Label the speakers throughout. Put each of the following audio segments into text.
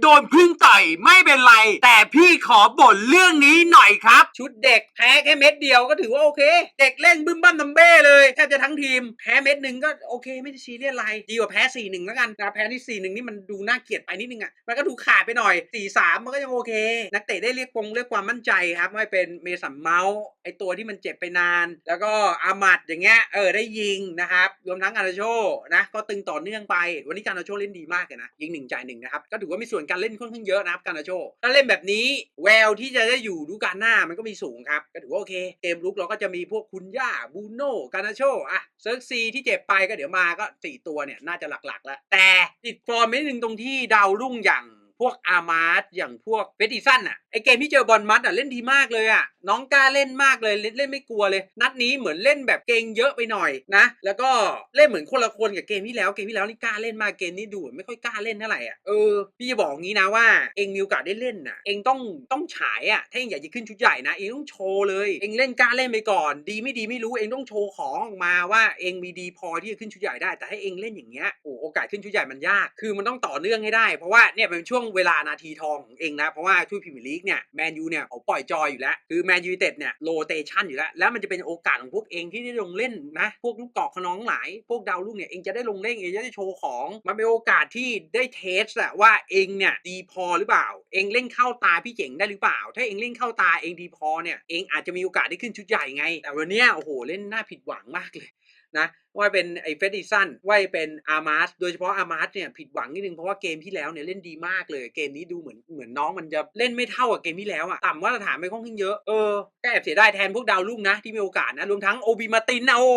Speaker 1: โดนพึ่งต่อยไม่เป็นไร แต่พี่ขอบ่นเรื่องนี้หน่อยครับ ชุดเด็กแพ้แค่เม็ดเดียวก็ถือว่าโอเค เด็กเล่นบึ้มบั้มนัมเบ้เลยแทบจะทั้งทีมแพ้เม็ดหนึ่งก็โอเค ไม่ได้ซีเรียสอะไรดีกว่าแพ้สี่หนึ่งแล้วกันนะแพ้ที่สี่หนึ่งนี่มันดูน่าเกลียดไปนิดนึงอะมันก็ดูขาดไปหน่อยสี่สามมันก็ยังโอเค นักเตะได้เรียกปงเรียกความมั่นใจครับไม่เป็นเมสัมเมาส์ไอตัวที่มันเจ็บไปนาน แล้วก็อามัดอย่างเงี้ยเออได้ยิงนะครับรวมทั้งอาราโชนะก็ตึงต่อเนื่องไป วันนี้การาโชเล่นดีมากเลยนะยิงหนึ่งจ่ายหนึ่งนะครับก็ถือว่ามีส่วนการเล่นค่อนข้างเยอะนะครับการนาโชถ้าเล่นแบบนี้แววที่จะได้อยู่ดูการหน้ามันก็มีสูงครับ ก็ถือว่าโอเค เกมลุกเราก็จะมีพวกคุณย่าบูโน่การนาโชอะเซิร์กซีที่เจ็บไปก็เดี๋ยวมาก็สี่ตัวเนี่ยน่าจะหลักๆ แล้ว แต่ติดฟอร์มนิดนึงตรงที่ดาวรุ่งอย่าง วกอามาร์อย่างพวกเฟติสันอะไอเกมที่เจอบอลมัดอะเล่นดีมากเลยอะน้องกล้าเล่นมากเลยเล่นเล่นไม่กลัวเลย นัดนี้เหมือนเล่นแบบเก่งเยอะไปหน่อยนะ แล้วก็เล่นเหมือนคนละคนกับเกมที่แล้วเกมที่แล้วนี่กล้าเล่นมากเกมนี้ดูไม่ค่อยกล้าเล่นเท่าไหร่อะเออพี่จะบอกงี้นะว่าเองมีโอกาสได้เล่นน่ะเองต้องต้องฉายอะถ้าเองอยากจะขึ้นชุดใหญ่นะเองต้องโชว์เลย เองเล่นกล้าเล่นไปก่อน ดีไม่ดีไม่รู้เองต้องโชว์ของออกมาว่าเองมีดีพอที่จะขึ้นชุดใหญ่ได้ แต่ให้เองเล่นอย่างเงี้ยโอ้โอกาสขึ้นชุดใหญ่มันยาก คือมันต้องต่อเนื่องให้ได้เพราะว่าเนี่ยเป็นช่วงเวลานาทีทองของเองนะ เพราะว่าช่วยพรีเมียร์ลีกเนี่ยแมนยูเนี่ยเขาปล่อยจอยอยู่แล้ว คือแมนยูเต็ดเนี่ยโรเตชันอยู่แล้ว แล้วมันจะเป็นโอกาสของพวกเองที่ได้ลงเล่นนะ พวกลูกกอกขนองหลาย พวกดาวรุ่งเนี่ยเองจะได้ลงเล่นเองจะได้โชว์ของ มันเป็นโอกาสที่ได้เทสอะว่าเองเนี่ยดีพอหรือเปล่า เองเล่นเข้าตาพี่เจ๋งได้หรือเปล่า ถ้าเองเล่นเข้าตาเองดีพอเนี่ยเองอาจจะมีโอกาสได้ขึ้นชุดใหญ่ไง แต่วันนี้โอ้โหเล่นน่าผิดหวังมากเลยนะว่าเป็นไอ้เฟดดิสันว่าเป็นอาร์มาสโดยเฉพาะอาร์มาสเนี่ยผิดหวังนิดนึงเพราะว่าเกมที่แล้วเนี่ยเล่นดีมากเลยเกมนี้ดูเหมือนเหมือนน้องมันจะเล่นไม่เท่ากับเกมที่แล้วอะต่ำมาตรฐานไปค่อนข้างเยอะเออก็แอบเสียดายแทนพวกดาวรุ่งนะที่มีโอกาสนะรวมทั้งโอบีมาตินนะโอ้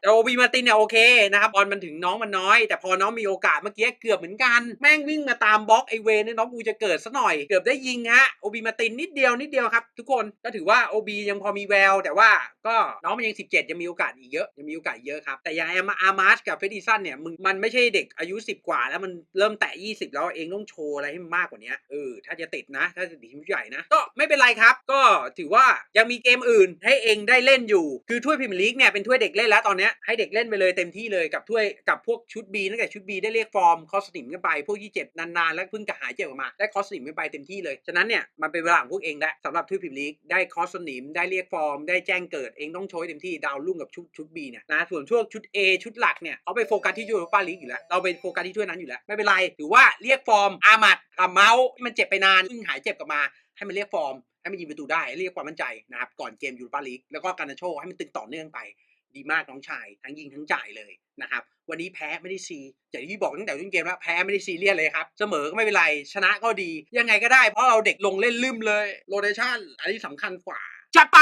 Speaker 1: แต่โอบีมาตินเนี่ยโอเคนะครับบอลมันถึงน้องมันน้อย แต่พอน้องมีโอกาสเมื่อกี้เกือบเหมือนกันแม่งวิ่งมาตามบล็อกไอเวนนี่น้องกูจะเกิดซะหน่อยเกือบได้ยิงฮะโอบีมาตินนิดเดียวนิดเดียวครับทุกคนก็ถือว่าโอบียังพอมีแวว แต่ว่าก็น้องมันยัง 17 ยังมีโอกาสอีกเยอะยังมีโอกาสเยอะครับแต่อย่างอาอามาร์ชกับเฟดดิสันเนี่ยมึงมันไม่ใช่เด็กอายุ 10 กว่า แล้วมันเริ่มแตะ20 แล้วเองต้องโชว์อะไรให้มันมากกว่านี้เออถ้าจะติดนะ ถ้าจะติดทีมใหญ่นะ ก็ไม่เป็นไรครับ ก็ถือว่ายังมีเกมอื่นให้เองได้เล่นอยู่ คือถ้วยพรีเมียร์ลีกเนี่ยเป็นถ้วยเด็กเล่นแล้วตอนนี้ให้เด็กเล่นไปเลยเต็มที่เลยกับถ้วยกับพวกชุด B ตั้งแต่ชุด B ได้เรียกฟอร์มคอสติมกันไปพวกที่เจ็บนานๆแล้วเพิ่งจะหายเจ็บออกมาได้คอสติมกันไปเต็มที่เลยฉะนั้นเนี่ยมันเป็นเวลาของพวกเองแล้วสำหรับถ้วยพรีเมียร์ลีกได้คอสติมได้เรียกฟอร์ม ได้แจ้งเกิดเองต้องโชว์ให้เต็มที่ดาวรุ่งกับชุดชุด B เนี่ยนะส่วนช่วงชุด A ชุดหลักเนี่ยเขาไปโฟกัสที่ยูโรปาลีกอยู่แล้วเราไปโฟกัสที่ถ้วยนั้นอยู่แล้วไม่เป็นไรถือว่าเรียกฟอร์มอามัดกับเมาส์ที่มันเจ็บไปนานเพิ่งหายเจ็บกลับมา ให้มันเรียกฟอร์ม ให้มันยิงประตูได้ เรียกความมั่นใจนะครับก่อนเกมยูโรปาลีกแล้วก็การนาโชให้มันตึงต่อเนื่องไป ดีมากน้องชาย ทั้งยิงทั้งจ่ายเลยนะครับวันนี้แพ้ไม่ได้ซีอย่างที่บอกตั้งแต่ต้นเกมแล้วแพ้ไม่ได้ซีเรียสเลยครับ เสมอก็ไม่เป็นไร ชนะก็ดี ยังไงก็ได้เพราะเราเด็กลงเล่นลืมเลยโรเดชั่นอันนี้สำคัญกว่าจะไป